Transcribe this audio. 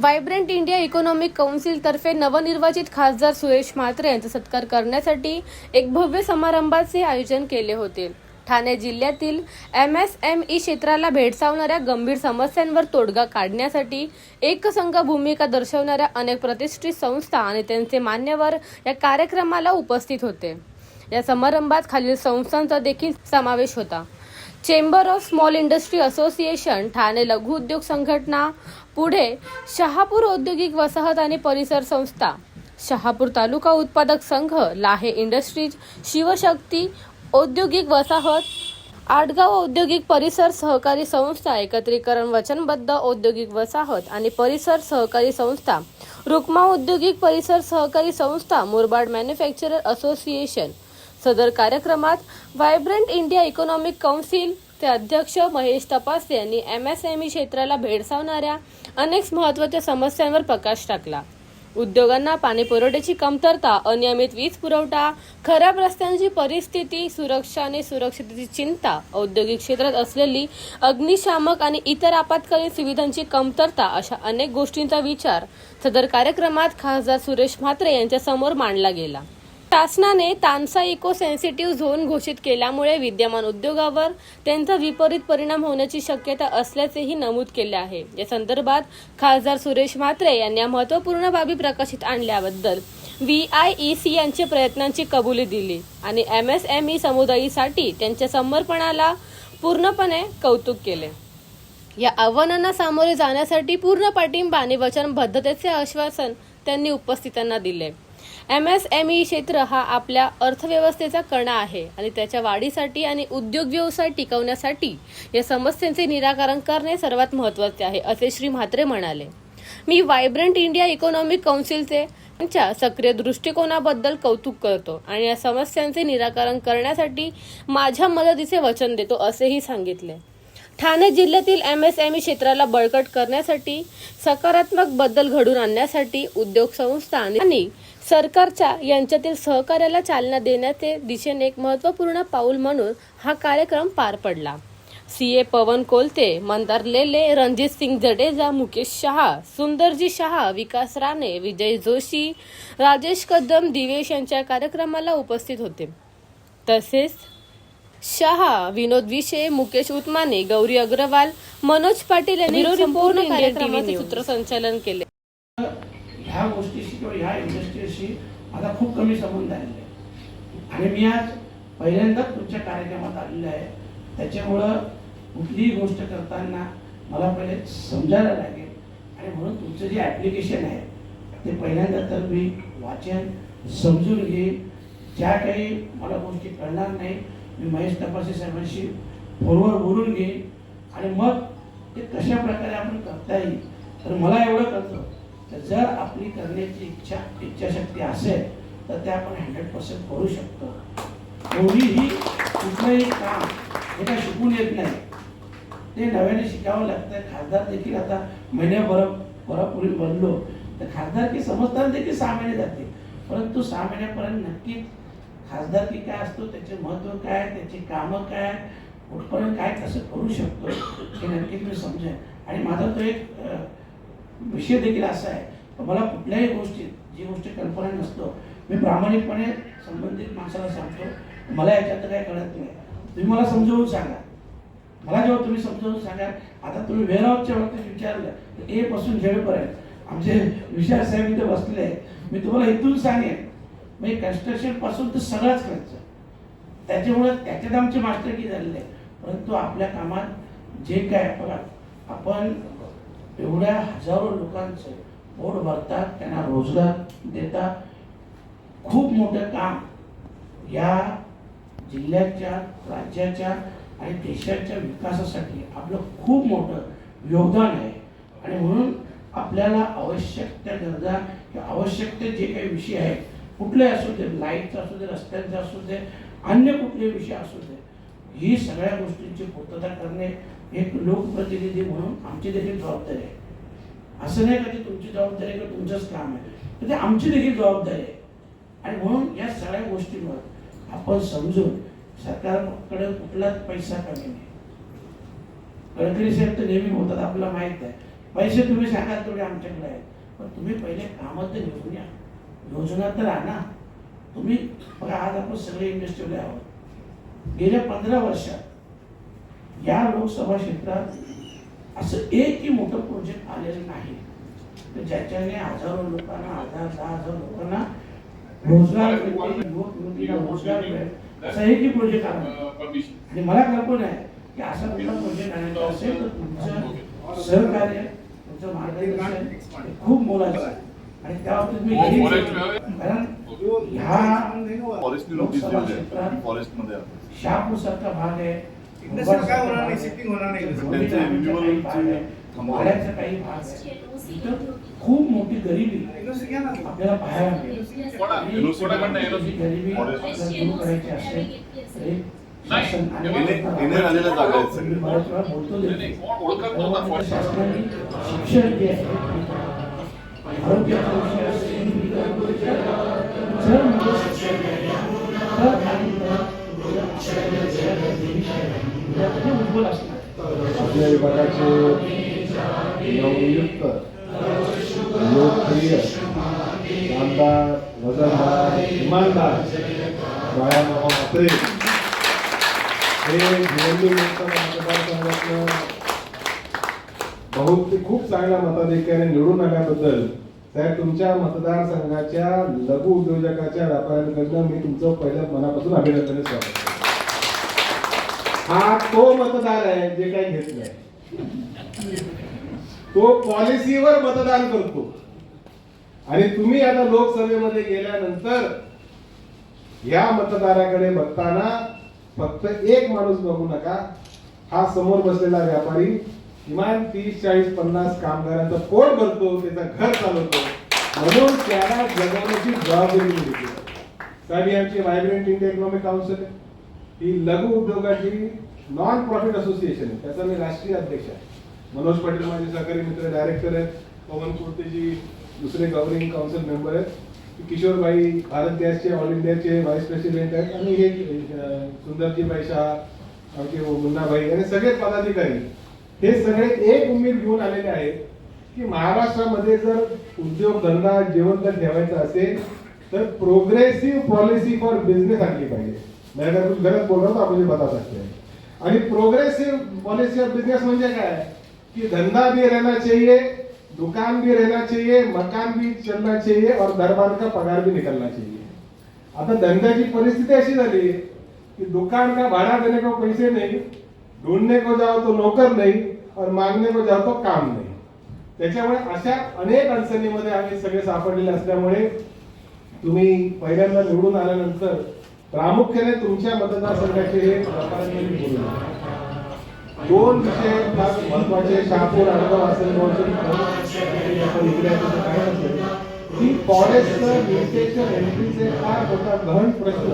Vibrant India economic कौन्सिलतर्फे नवनिर्वाचित खासदार सुरेश म्हात्रे यांचा सत्कार करण्यासाठी एक भव्य समारंभाचे आयोजन केले होते. ठाणे जिल्ह्यातील एम एस एम ई क्षेत्राला भेडसावणाऱ्या गंभीर समस्यांवर तोडगा काढण्यासाठी एकसंघ भूमिका दर्शवणाऱ्या अनेक प्रतिष्ठित संस्था आणि त्यांचे मान्यवर या कार्यक्रमाला उपस्थित होते. या समारंभात खालील संस्थांचा देखील समावेश होता. Chamber of small industry association Thane लघु उद्योग संघटना पुढे शहापूर औद्योगिक वसाहत आणि परिसर संस्था. शहापूर तालुका उत्पादक संघ लाहे इंडस्ट्रीज शिवशक्ती औद्योगिक वसाहत आडगाव औद्योगिक परिसर सहकारी संस्था एकत्रीकरण वचनबद्ध औद्योगिक वसाहत आणि परिसर सहकारी संस्था. रुक्मा औद्योगिक परिसर सहकारी संस्था मुरबाड मॅन्युफॅक्चरर असोसिएशन. सदर कार्यक्रमात व्हायब्रंट इंडिया इकॉनॉमिक कौन्सिल चे अध्यक्ष महेश तपासे यांनी एम एस एम ई क्षेत्राला भेडसावणाऱ्या अनेक महत्त्वाच्या समस्यांवर प्रकाश टाकला. उद्योगांना पाणी पुरवठ्याची कमतरता अनियमित वीज पुरवठा खराब रस्त्यांची परिस्थिती सुरक्षा आणि सुरक्षतेची चिंता औद्योगिक क्षेत्रात असलेली अग्निशामक आणि इतर आपत्कालीन सुविधांची कमतरता अशा अनेक गोष्टींचा विचार सदर कार्यक्रमात खासदार सुरेश म्हात्रे यांच्या समोर मांडला गेला. शासनाने तानसा इको सेन्सिटिव्ह झोन घोषित केल्यामुळे विद्यमान उद्योगावर त्यांचा विपरीत परिणाम होण्याची शक्यता असल्याचेही नमूद केले आहे. या संदर्भात खासदार सुरेश म्हात्रे यांनी या महत्त्वपूर्ण बाबी प्रकाशित आणल्याबद्दल व्ही आय ई सी यांच्या प्रयत्नांची कबुली दिली आणि एम एस एम ई समुदायासाठी त्यांच्या समर्पणाला पूर्णपणे कौतुक केले. या आव्हानांना सामोरे जाण्यासाठी पूर्ण पाठिंबा आणि वचनबद्धतेचे आश्वासन त्यांनी उपस्थितांना दिले. एम एस एम ई क्षेत्र हा आपल्या अर्थव्यवस्थेचा कणा आहे आणि त्याच्या वाढीसाठी आणि उद्योग व्यवसाय टिकवण्यासाठी या समस्यांचे निराकरण करणे सर्वात महत्त्वाचे आहे असे श्री म्हात्रे म्हणाले. मी व्हायब्रंट इंडिया इकॉनॉमिक कौन्सिलचे त्यांच्या सक्रिय दृष्टिकोनाबद्दल कौतुक करतो आणि या समस्यांचे निराकरण करण्यासाठी माझ्या मदतीचे वचन देतो असेही सांगितले. ठाणे जिल्ह्यातील एम एस एम ई क्षेत्राला बळकट करण्यासाठी सकारात्मक बदल घडून आणण्यासाठी उद्योग संस्था आणि सरकारच्या यांच्यातील सहकार्याला चालना देण्याचे दिशेने एक महत्त्वपूर्ण पाऊल म्हणून हा कार्यक्रम पार पडला. सी. ए. पवन कोलते मंदार लेले रणजित सिंग जडेजा मुकेश शहा सुंदरजी शहा विकास राणे विजय जोशी राजेश कदम दिवेश यांच्या कार्यक्रमाला उपस्थित होते. तसेच शहा विनोद विशे मुकेश उतमाने गौरी अग्रवाल मनोज पाटील यांनी संपूर्ण कार्यक्रमाचे सूत्रसंचालन केले. ह्या गोष्टीशी किंवा ह्या इंडस्ट्रीशी माझा खूप कमी संबंध आहे. आणि मी आज पहिल्यांदाच तुमच्या कार्यक्रमात आलेलो आहे. त्याच्यामुळं कुठलीही गोष्ट करताना मला पहिले समजायला लागेल. आणि म्हणून तुमचं जे ॲप्लिकेशन आहे ते पहिल्यांदा तर मी वाचन समजून घेईन. ज्या काही मला गोष्टी कळणार नाही मी महेश तपासे साहेबांशी फोनवर बोलून घेईन. आणि मग ते कशा प्रकारे आपण करता येईल तर मला एवढं कळतं. तर जर आपली करण्याची इच्छा इच्छाशक्ती असेल तर ते आपण हंड्रेड पर्सेंट करू शकतो. कोणीही कुठलंही काम हे काय शिकून येत नाही. ते नव्याने शिकावं लागतं. खासदार देखील आता महिन्याभर भरापूर्वी बनलो. तर खासदार की समजताना देखील सहा महिने जाते परंतु सहा महिन्यापर्यंत नक्कीच खासदारकी काय असतो त्याचे महत्त्व काय त्याची कामं काय कुठपर्यंत काय कसं करू शकतो हे नक्कीच मी समजेन. आणि माझा तो एक विषय देखील असा आहे. मला कुठल्याही गोष्टीत जी गोष्ट कल्पना नसतो मी प्रामाणिकपणे संबंधित माणसाला सांगतो मला याच्यात काही कळत नाही. तुम्ही मला समजावून सांगा. मला जेव्हा तुम्ही समजावून सांगा आता तुम्ही वेअरहाऊसच्या बाबतीत विचारलं तर ए पासून झेडपर्यंत आमचे विशाल साहेब इथे बसले. आहेत मी तुम्हाला इथून सांगेन म्हणजे कन्स्ट्रक्शनपासून तर सगळाच खर्च. त्याच्यामुळे त्याच्यात आमचे मास्टर की आहे परंतु आपल्या कामात जे काय बघा आपण एवढ्या हजारो लोकांचं पोट भरतात त्यांना रोजगार देतात. खूप मोठं काम या जिल्ह्याच्या राज्याच्या आणि देशाच्या विकासासाठी आपलं खूप मोठं योगदान आहे. आणि म्हणून आपल्याला आवश्यक त्या गरजा किंवा आवश्यक ते जे काही विषय आहेत कुठले असू दे लाईटचा असू दे रस्त्यांचा असू दे अन्य कुठले विषय असू दे ही सगळ्या गोष्टींची पूर्तता करणे एक लोकप्रतिनिधी म्हणून आमची देखील जबाबदारी आहे. असं नाही का ती तुमची जबाबदारी आहे तुमचंच काम आहे? तर ते आमची देखील जबाबदारी आहे. आणि म्हणून या सगळ्या गोष्टींवर आपण समजून सरकारकडे कुठलाच पैसा कमी नाही. गडकरी साहेब तर नेहमी होतात आपल्याला माहीत आहे. पैसे तुम्ही सांगाल तेवढे आमच्याकडे आहेत. पण तुम्ही पहिले कामं तर घेऊन या. योजना तर आणा. तुम्ही बघा आज आपण सगळे इंडस्ट्रीवर आहोत. गेल्या पंधरा वर्षात या लोकसभा क्षेत्रात असं एकही मोठं प्रोजेक्ट आलेलं नाही. तर ज्याच्याने हजारो लोकांना हजार दहा हजार लोकांना रोजगार मिळेल, युवक युवतीला रोजगार मिळेल असं एकही प्रोजेक्ट आला. आणि मला कल्पना आहे की असा कुठला प्रोजेक्ट आणायचा असेल तर तुमचं सहकार्य तुमचं मार्गदर्शन खूप मोलाचं आहे. आणि त्या बाबतीत मी कारण ह्या. शहापूर सारखा भाग आहे इंडस्ट्रीला काय होणार नाही शिफ्टिंग होणार नाही. त्यांचे त्यांचे काही भाग आहे, थांबवा. वाड्याचा काही भाग आहे इथं खूप मोठी गरिबी आपल्याला पाहायला मिळेल ही गरिबी दूर करायची असेल. शासनाने शिक्षण जे आहे आपल्या विभागाचे नवनियुक्त लोकप्रिय शानदार वजनदार इमानदार बाळामामा म्हात्रे हे भिवंडी मतदारसंघातनं बहुत खूप चांगल्या मताधिक्याने निवडून आल्याबद्दल साहेब तुमच्या मतदारसंघाच्या लघु उद्योजकाच्या व्यापाऱ्यांकडनं मी तुमचं पहिलं मनापासून अभिनंदन स्वागत हा तो मतदार आहे जे काही घेत नाही. तो पॉलिसीवर मतदान करतो. आणि तुम्ही आता लोकसभेमध्ये गेल्यानंतर या मतदाराकडे बघताना फक्त एक माणूस बघू नका हा समोर बसलेला व्यापारी किमान तीस चाळीस पन्नास कामगारांचं पोट भरतो त्याचं घर चालवतो. म्हणून त्याला जगवण्याची जबाबदारी दिली साहेब आमची व्हायब्रंट इंडिया इकॉनॉमिक काउन्सिल आहे. ही लघु उद्योगाची नॉन प्रॉफिट असोसिएशन आहे. त्याचा मी राष्ट्रीय अध्यक्ष आहे. मनोज पाटील माझे सहकारी मित्र डायरेक्टर आहेत. पवन कुर्तेजी दुसरे गव्हर्निंग काउन्सिल मेंबर आहेत. किशोरबाई भारत गॅसचे ऑल इंडियाचे व्हाईस प्रेसिडेंट आहेत. आणि हे सुंदरजी सुंदरजीबाई शाह आमचे मुन्नाभाई आणि सगळे पदाधिकारी हे सगळे एक उमेद घेऊन आलेले आहेत की महाराष्ट्रामध्ये जर उद्योगधंदा जिवंत ठेवायचा असेल तर प्रोग्रेसिव्ह पॉलिसी फॉर बिझनेस आणली पाहिजे. मैं अगर कुछ गलत बोल रहा तो आप मुझे म्हणजे बता सकते हैं आणि प्रोग्रेसिव्ह पॉलिसी ऑफ बिजनेस म्हणजे काय? की धंधा भी रहना चाहिए दुकान भी रहना चाहिए मकान भी चलना चाहिए और दरबार का पगार भी निकलना चाहिए. आता धंद्याची परिस्थिती अशी झाली की दुकान का भाड़ा देने का पैसे नाही. ढूंढने को जाओ तो नोकर नहीं और मांगने को जाओ तो काम नाही. त्याच्यामुळे अशा अनेक अडचणीमध्ये आम्ही सगळे सापडलेले असल्यामुळे तुम्ही पहिल्यांदा निवडून आल्यानंतर प्रामुख्याने तुमच्या मतदारसंघाचे हे दोन विषय फार महत्त्वाचे शहापूर आडगाव असेल की फॉरेस्टचं लिमिटेशन एंट्रीचे फार होता गहन प्रश्न